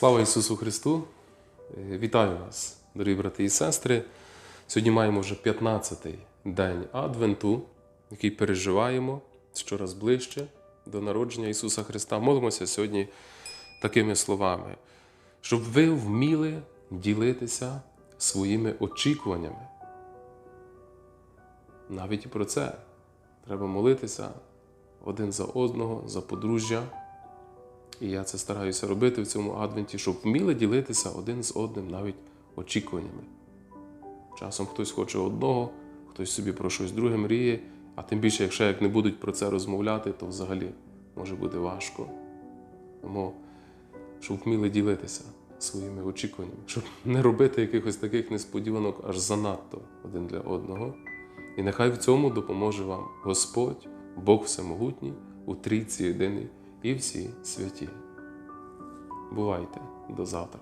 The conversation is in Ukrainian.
Слава Ісусу Христу! Е, Вітаю вас, дорогі брати і сестри. Сьогодні маємо вже 15-й день Адвенту, який переживаємо щораз ближче до народження Ісуса Христа. Молимося сьогодні такими словами, щоб ви вміли ділитися своїми очікуваннями. Навіть і про це треба молитися один за одного, за подружжя. І я це стараюся робити в цьому адвенті, щоб вміли ділитися один з одним навіть очікуваннями. Часом хтось хоче одного, хтось собі про щось друге мріє, а тим більше, якщо як не будуть про це розмовляти, то взагалі може бути важко. Тому, щоб вміли ділитися своїми очікуваннями, щоб не робити якихось таких несподіванок аж занадто один для одного. І нехай в цьому допоможе вам Господь, Бог Всемогутній, у трійці єдиний і всі святі. Бувайте до завтра.